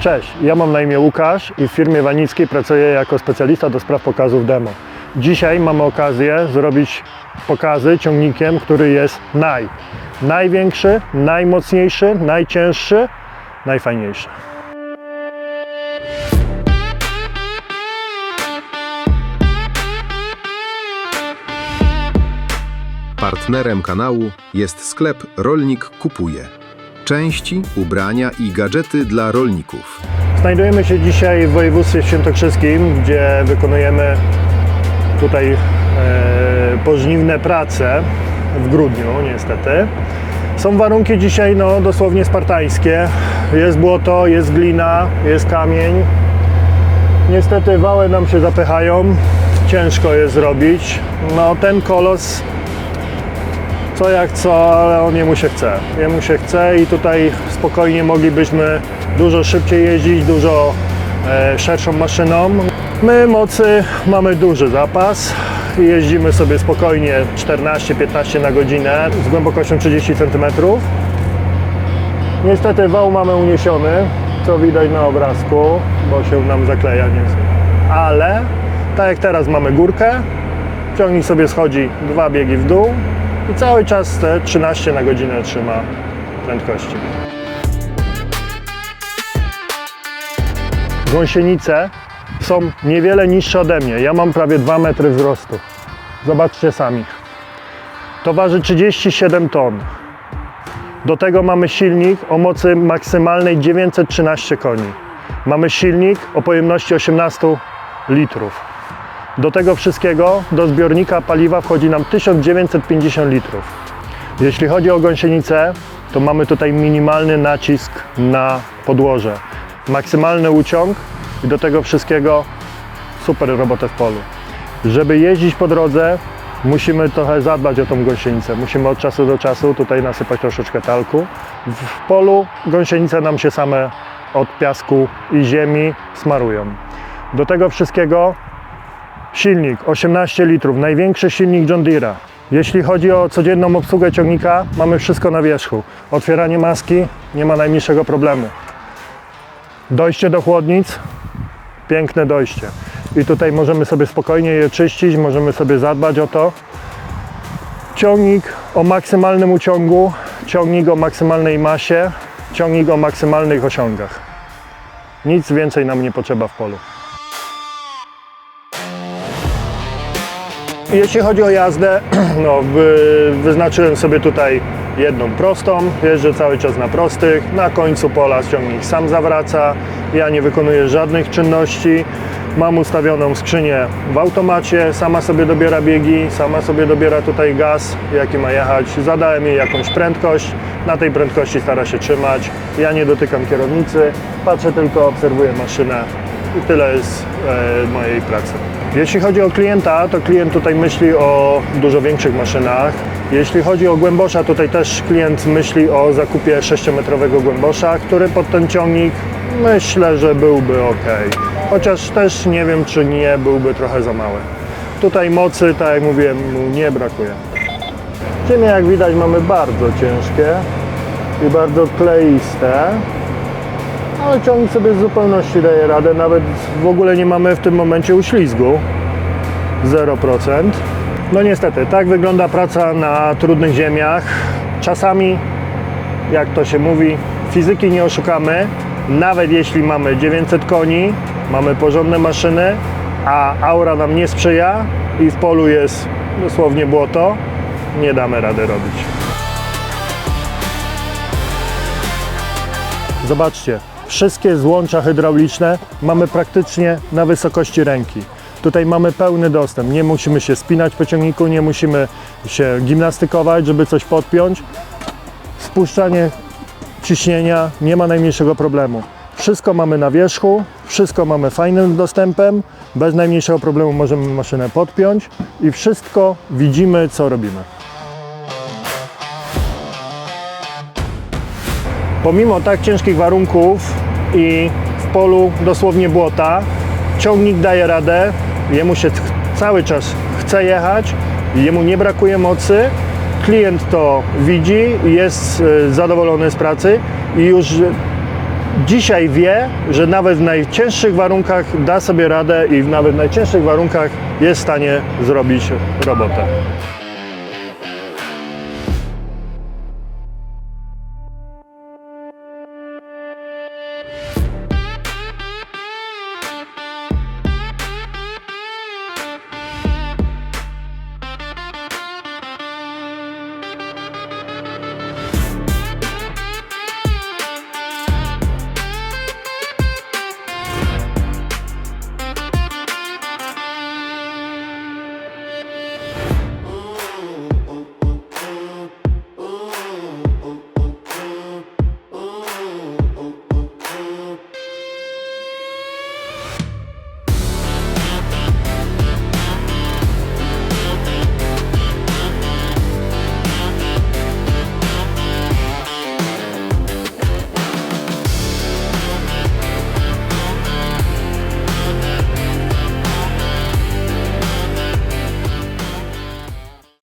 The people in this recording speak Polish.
Cześć, ja mam na imię Łukasz i w firmie Wanickiej pracuję jako specjalista do spraw pokazów demo. Dzisiaj mamy okazję zrobić pokazy ciągnikiem, który jest naj. Największy, najmocniejszy, najcięższy, najfajniejszy. Partnerem kanału jest sklep Rolnik Kupuje. Części, ubrania i gadżety dla rolników. Znajdujemy się dzisiaj w województwie świętokrzyskim, gdzie wykonujemy tutaj e, pożniwne prace w grudniu niestety. Są warunki dzisiaj no, dosłownie spartańskie. Jest błoto, jest glina, jest kamień. Niestety wały nam się zapychają. Ciężko jest zrobić. No ten kolos co jak co, ale on jemu się chce. Jemu się chce i tutaj spokojnie moglibyśmy dużo szybciej jeździć, dużo e, szerszą maszyną. My mocy mamy duży zapas. Jeździmy sobie spokojnie 14-15 na godzinę z głębokością 30 cm. Niestety wał mamy uniesiony, co widać na obrazku, bo się nam zakleja niestety. Ale tak jak teraz mamy górkę, ciągnik sobie schodzi dwa biegi w dół i cały czas te 13 na godzinę trzyma prędkości. Gąsienice są niewiele niższe ode mnie. Ja mam prawie 2 metry wzrostu. Zobaczcie sami. To waży 37 ton. Do tego mamy silnik o mocy maksymalnej 913 koni. Mamy silnik o pojemności 18 litrów. Do tego wszystkiego do zbiornika paliwa wchodzi nam 1950 litrów. Jeśli chodzi o gąsienicę, to mamy tutaj minimalny nacisk na podłoże, maksymalny uciąg i do tego wszystkiego super robotę w polu. Żeby jeździć po drodze, musimy trochę zadbać o tą gąsienicę. Musimy od czasu do czasu tutaj nasypać troszeczkę talku. W polu gąsienice nam się same od piasku i ziemi smarują. Do tego wszystkiego Silnik 18 litrów, największy silnik John Deere'a. Jeśli chodzi o codzienną obsługę ciągnika, mamy wszystko na wierzchu. Otwieranie maski, nie ma najmniejszego problemu. Dojście do chłodnic, piękne dojście. I tutaj możemy sobie spokojnie je czyścić, możemy sobie zadbać o to. Ciągnik o maksymalnym uciągu, ciągnik o maksymalnej masie, ciągnik o maksymalnych osiągach. Nic więcej nam nie potrzeba w polu. Jeśli chodzi o jazdę, no, wy, wyznaczyłem sobie tutaj jedną prostą, jeżdżę cały czas na prostych, na końcu pola ciągnik sam zawraca, ja nie wykonuję żadnych czynności, mam ustawioną skrzynię w automacie, sama sobie dobiera biegi, sama sobie dobiera tutaj gaz, jaki ma jechać, zadałem jej jakąś prędkość, na tej prędkości stara się trzymać, ja nie dotykam kierownicy, patrzę tylko, obserwuję maszynę i tyle jest e, mojej pracy. Jeśli chodzi o klienta, to klient tutaj myśli o dużo większych maszynach. Jeśli chodzi o głębosza, tutaj też klient myśli o zakupie 6-metrowego głębosza, który pod ten ciągnik myślę, że byłby ok. Chociaż też nie wiem, czy nie byłby trochę za mały. Tutaj mocy, tak jak mówiłem, nie brakuje. Ziemię, jak widać, mamy bardzo ciężkie i bardzo kleiste. Ale ciągnik sobie w zupełności daje radę, nawet w ogóle nie mamy w tym momencie uślizgu. 0%. No niestety, tak wygląda praca na trudnych ziemiach. Czasami, jak to się mówi, fizyki nie oszukamy. Nawet jeśli mamy 900 koni, mamy porządne maszyny, a aura nam nie sprzyja i w polu jest dosłownie błoto, nie damy rady robić. Zobaczcie, wszystkie złącza hydrauliczne mamy praktycznie na wysokości ręki. Tutaj mamy pełny dostęp, nie musimy się spinać po ciągniku, nie musimy się gimnastykować, żeby coś podpiąć. Spuszczanie ciśnienia nie ma najmniejszego problemu. Wszystko mamy na wierzchu, wszystko mamy fajnym dostępem, bez najmniejszego problemu możemy maszynę podpiąć i wszystko widzimy, co robimy. Pomimo tak ciężkich warunków i w polu dosłownie błota, ciągnik daje radę, jemu się cały czas chce jechać, jemu nie brakuje mocy, klient to widzi, jest e, zadowolony z pracy i już dzisiaj wie, że nawet w najcięższych warunkach da sobie radę i nawet w najcięższych warunkach jest w stanie zrobić robotę.